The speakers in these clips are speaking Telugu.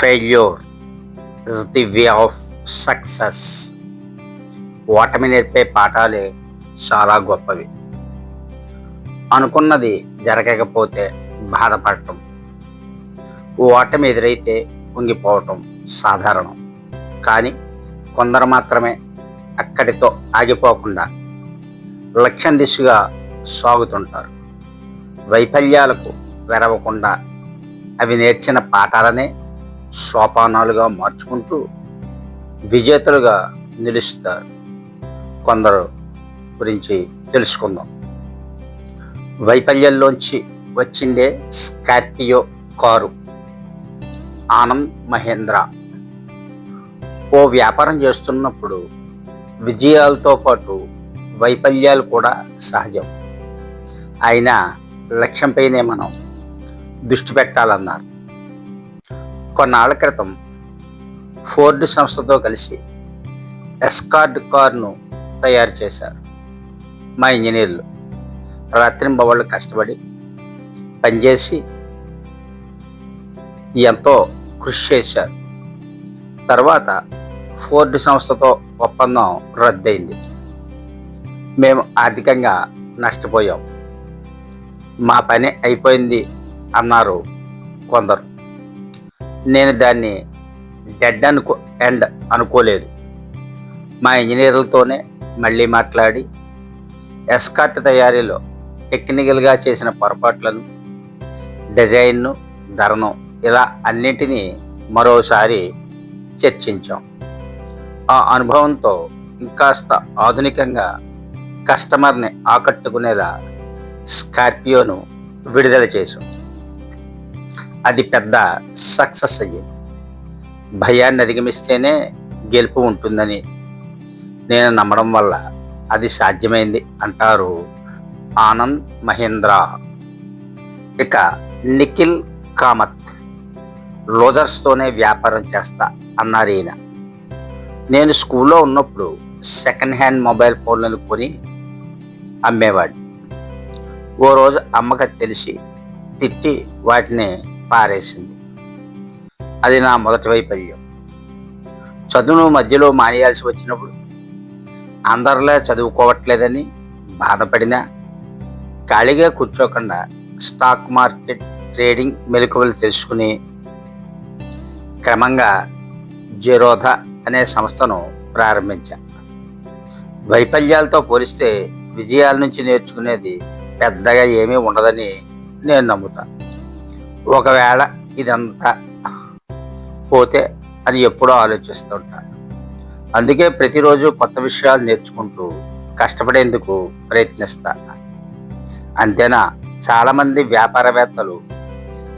Failure is the way of success ఓటమి నేర్పే పాఠాలే చాలా గొప్పవి. అనుకున్నది జరగకపోతే బాధపడటం. ఓటమి ఎదురైతే కుంగిపోవటం సాధారణం. కానీ కొందరు మాత్రమే అక్కడితో ఆగిపోకుండా లక్ష్యం దిశగా సాగుతుంటారు. వైఫల్యాలకు వెరవకుండా అవి నేర్చిన పాఠాలనే సోపానాలుగా మార్చుకుంటూ విజేతలుగా నిలుస్తారు. కొందరు గురించి తెలుసుకుందాం. వైఫల్యంలోంచి వచ్చిందే స్కార్పియో కారు. ఆనంద్ మహేంద్ర. ఓ వ్యాపారం చేస్తున్నప్పుడు విజయాలతో పాటు వైఫల్యాలు కూడా సహజం. అయినా లక్ష్యంపైనే మనం దృష్టి పెట్టాలన్నారు. కొన్నాళ్ళ క్రితం ఫోర్డ్ సంస్థతో కలిసి ఎస్కార్డ్ కార్ను తయారు చేశారు. మా ఇంజనీర్లు రాత్రింబవళ్ళు కష్టపడి పనిచేసి ఎంతో కృషి చేశారు. తర్వాత ఫోర్డ్ సంస్థతో ఒప్పందం రద్దయింది. మేము ఆర్థికంగా నష్టపోయాం. మా పని అయిపోయింది అన్నారు కొందరు. నేను దాన్ని డెడ్ అనుకో ఎండ్ అనుకోలేదు. మా ఇంజనీర్లతోనే మళ్ళీ మాట్లాడి ఎస్కార్ట్ తయారీలో టెక్నికల్గా చేసిన పొరపాట్లను డిజైన్ను ధరను ఇలా అన్నింటినీ మరోసారి చర్చించాం. ఆ అనుభవంతో ఇంకాస్త ఆధునికంగా కస్టమర్ని ఆకట్టుకునేలా స్కార్పియోను విడుదల చేశాం. అది పెద్ద సక్సెస్ అయ్యేది. భయాన్ని అధిగమిస్తేనే గెలుపు ఉంటుందని నేను నమ్మడం వల్ల అది సాధ్యమైంది అంటారు ఆనంద్ మహేంద్ర. ఇక నిఖిల్ కామత్ లోదర్స్తోనే వ్యాపారం చేస్తా అన్నారు ఈయన. నేను స్కూల్లో ఉన్నప్పుడు సెకండ్ హ్యాండ్ మొబైల్ ఫోన్లను కొని అమ్మేవాడు ఓ రోజు అమ్మకి తెలిసి తిట్టి వాటిని పారేసింది. అది నా మొదటి వైఫల్యం. చదువును మధ్యలో మానేయాల్సి వచ్చినప్పుడు అందరిలా చదువుకోవట్లేదని బాధపడినా ఖాళీగా కూర్చోకుండా స్టాక్ మార్కెట్ ట్రేడింగ్ మెలకువలు తెలుసుకుని క్రమంగా జెరోధా అనే సంస్థను ప్రారంభించా. వైఫల్యాలతో పోలిస్తే విజయాల నుంచి నేర్చుకునేది పెద్దగా ఏమీ ఉండదని నేను నమ్ముతాను ఒకవేళ ఇదంతా పోతే అని ఎప్పుడూ ఆలోచిస్తుంటా. అందుకే ప్రతిరోజు కొత్త విషయాలు నేర్చుకుంటూ కష్టపడేందుకు ప్రయత్నిస్తా. అంతేనా? చాలామంది వ్యాపారవేత్తలు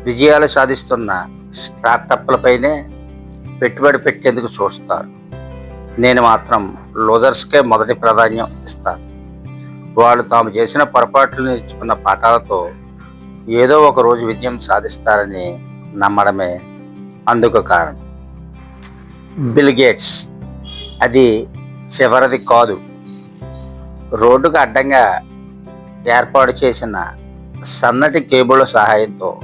విజయాలు సాధిస్తున్న స్టార్టప్లపైనే పెట్టుబడి పెట్టేందుకు చూస్తారు. నేను మాత్రం లూజర్స్కే మొదటి ప్రాధాన్యం ఇస్తాను. వాళ్ళు తాము చేసిన పొరపాట్లు నేర్చుకున్న పాఠాలతో ఏదో ఒక రోజు విజయం సాధిస్తారని నమ్మడమే అందుకు కారణం. బిల్గేట్స్ అది చివరిది కాదు. రోడ్డుకు అడ్డంగా ఏర్పాటు చేసిన సన్నటి కేబుల్ సహాయంతో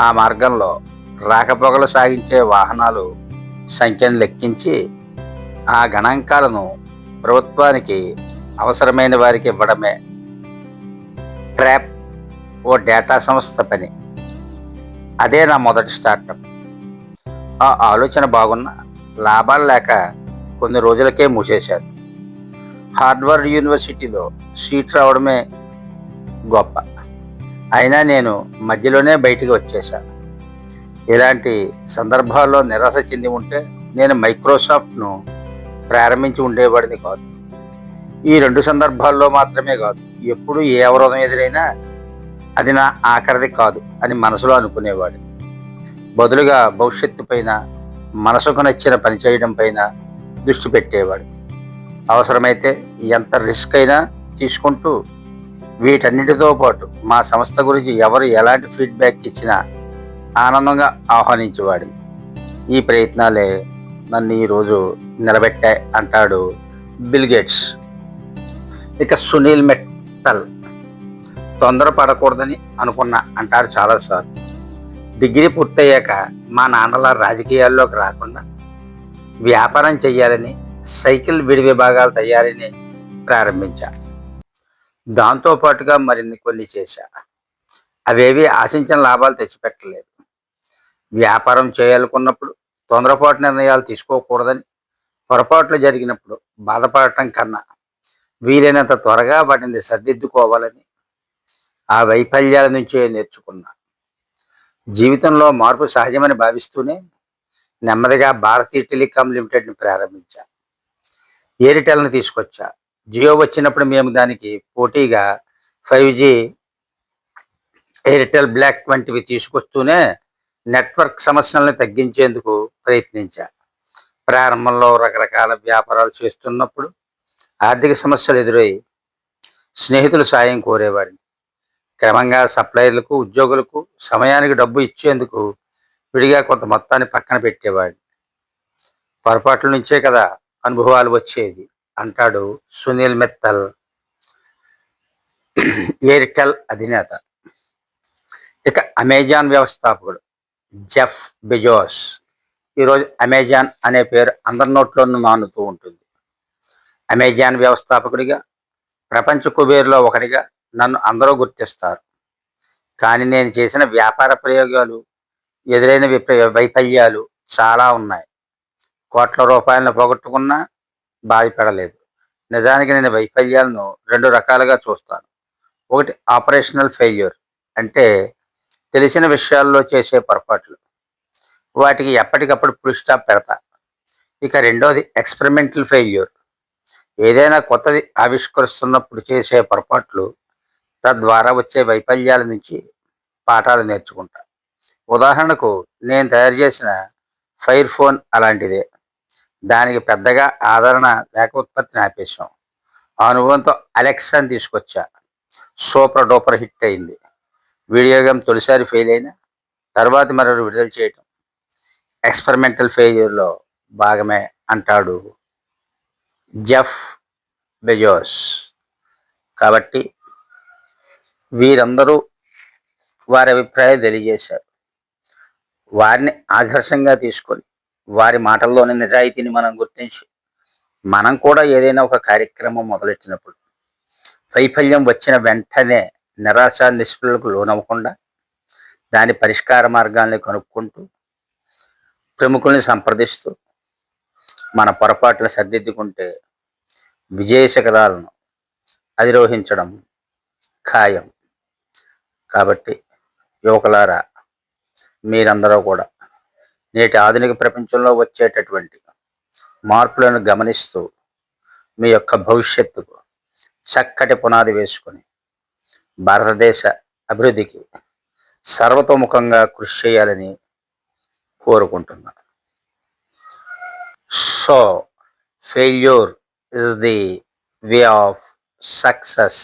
ఆ మార్గంలో రాకపోకలు సాగించే వాహనాలు సంఖ్యను లెక్కించి ఆ గణాంకాలను ప్రభుత్వానికి అవసరమైన వారికి ఇవ్వడమే. ట్రాప్ ఓ డేటా సంస్థ పని. అదే నా మొదటి స్టార్టప్. ఆ ఆలోచన బాగున్న లాభాలు లేక కొన్ని రోజులకే మూసేశారు. హార్డ్వర్డ్ యూనివర్సిటీలో సీట్ రావడమే గొప్ప. అయినా నేను మధ్యలోనే బయటికి వచ్చేశాను ఇలాంటి సందర్భాల్లో నిరాశ చెంది ఉంటే నేను మైక్రోసాఫ్ట్ను ప్రారంభించి ఉండేవాడిని కాదు. ఈ రెండు సందర్భాల్లో మాత్రమే కాదు ఎప్పుడు ఏ అవరోధం ఎదురైనా అది నా ఆఖరిది కాదు అని మనసులో అనుకునేవాడిని బదులుగా భవిష్యత్తు పైన మనసుకు నచ్చిన పని చేయడం పైన దృష్టి పెట్టేవాడిని అవసరమైతే ఎంత రిస్క్ అయినా తీసుకుంటూ వీటన్నిటితో పాటు మా సంస్థ గురించి ఎవరు ఎలాంటి ఫీడ్బ్యాక్ ఇచ్చినా ఆనందంగా ఆహ్వానించేవాడిని ఈ ప్రయత్నాలే నన్ను ఈరోజు నిలబెట్టాయి అంటాడు బిల్గేట్స్ ఇక సునీల్ మెట్టల్. తొందరపడకూడదని అనుకున్నా అంటారు చాలాసార్లు. డిగ్రీ పూర్తయ్యాక మా నాన్నల రాజకీయాల్లోకి రాకుండా వ్యాపారం చేయాలని సైకిల్ విడి విభాగాల తయారీని ప్రారంభించా. దాంతో పాటుగా మరిన్ని కొన్ని చేశా. అవేవి ఆశించిన లాభాలు తెచ్చిపెట్టలేదు. వ్యాపారం చేయాలనుకున్నప్పుడు తొందరపాటు నిర్ణయాలు తీసుకోకూడదని పొరపాట్లు జరిగినప్పుడు బాధపడటం కన్నా వీలైనంత త్వరగా వాటిని సర్దిద్దుకోవాలని ఆ వైఫల్యాల నుంచే నేర్చుకున్నా. జీవితంలో మార్పు సహజమని భావిస్తూనే నెమ్మదిగా భారతీయ టెలికాం లిమిటెడ్ని ప్రారంభించా. ఎయిర్టెల్ని తీసుకొచ్చా. జియో వచ్చినప్పుడు మేము దానికి పోటీగా ఫైవ్ జీ ఎయిర్టెల్ బ్లాక్ వంటివి తీసుకొస్తూనే నెట్వర్క్ సమస్యలను తగ్గించేందుకు ప్రయత్నించా. ప్రారంభంలో రకరకాల వ్యాపారాలు చేస్తున్నప్పుడు ఆర్థిక సమస్యలు ఎదురై స్నేహితులు సాయం కోరేవాడిని. క్రమంగా సప్లయర్లకు ఉద్యోగులకు సమయానికి డబ్బు ఇచ్చేందుకు విడిగా కొంత మొత్తాన్ని పక్కన పెట్టేవాడిని పొరపాట్ల నుంచే కదా అనుభవాలు వచ్చేది అంటాడు సునీల్ మిత్తల్ ఎయిర్టెల్ అధినేత. ఇక అమెజాన్ వ్యవస్థాపకుడు జెఫ్ బెజోస్. ఈరోజు అమెజాన్ అనే పేరు అందరి నోట్లోనూ నానుతూ ఉంటుంది. అమెజాన్ వ్యవస్థాపకుడిగా ప్రపంచ కుబేరులో ఒకటిగా నన్ను అందరూ గుర్తిస్తారు. కానీ నేను చేసిన వ్యాపార ప్రయోగాలు ఎదురైన విప్ర వైఫల్యాలు చాలా ఉన్నాయి. కోట్ల రూపాయలను పోగొట్టుకున్నా బాధపడలేదు. నిజానికి నేను వైఫల్యాలను రెండు రకాలుగా చూస్తాను. ఒకటి ఆపరేషనల్ ఫెయిల్యూర్ అంటే తెలిసిన విషయాల్లో చేసే పొరపాట్లు. వాటికి ఎప్పటికప్పుడు ఫుల్ స్టాప్ పెడతా. ఇక రెండోది ఎక్స్పెరిమెంటల్ ఫెయిల్యూర్. ఏదైనా కొత్తది ఆవిష్కరిస్తున్నప్పుడు చేసే పొరపాట్లు తద్వారా వచ్చే వైఫల్యాల నుంచి పాఠాలు నేర్చుకుంటా. ఉదాహరణకు నేను తయారు చేసిన ఫైర్ ఫోన్ అలాంటిదే. దానికి పెద్దగా ఆదరణ లేక ఉత్పత్తిని ఆపేశాం. ఆ అనుభవంతో అలెక్సాని తీసుకొచ్చా. సూపర్ డూపర్ హిట్ అయింది. వీడియో గేమ్ తొలిసారి ఫెయిల్ అయినా తర్వాత మరొక విడుదల చేయటం. ఎక్స్పెరిమెంటల్ ఫెయిల్యూర్లో భాగమే అంటాడు జెఫ్ బెజోస్. కాబట్టి వీరందరూ వారి అభిప్రాయాలు తెలియజేశారు. వారిని ఆదర్శంగా తీసుకొని వారి మాటల్లోని నిజాయితీని మనం గుర్తించి మనం కూడా ఏదైనా ఒక కార్యక్రమం మొదలెట్టినప్పుడు వైఫల్యం వచ్చిన వెంటనే నిరాశ నిస్పృహలకు లోనవ్వకుండా దాని పరిష్కార మార్గాల్ని కనుక్కుంటూ ప్రముఖుల్ని సంప్రదిస్తూ మన పొరపాట్లను సర్దిద్దుకుంటే విజయ శిఖరాలను అధిరోహించడం ఖాయం. కాబట్టి యువకులారా మీరందరూ కూడా నేటి ఆధునిక ప్రపంచంలో వచ్చేటటువంటి మార్పులను గమనిస్తూ మీ యొక్క భవిష్యత్తుకు చక్కటి పునాది వేసుకొని భారతదేశ అభివృద్ధికి సర్వతోముఖంగా కృషి చేయాలని కోరుకుంటున్నాను so failure is the way of success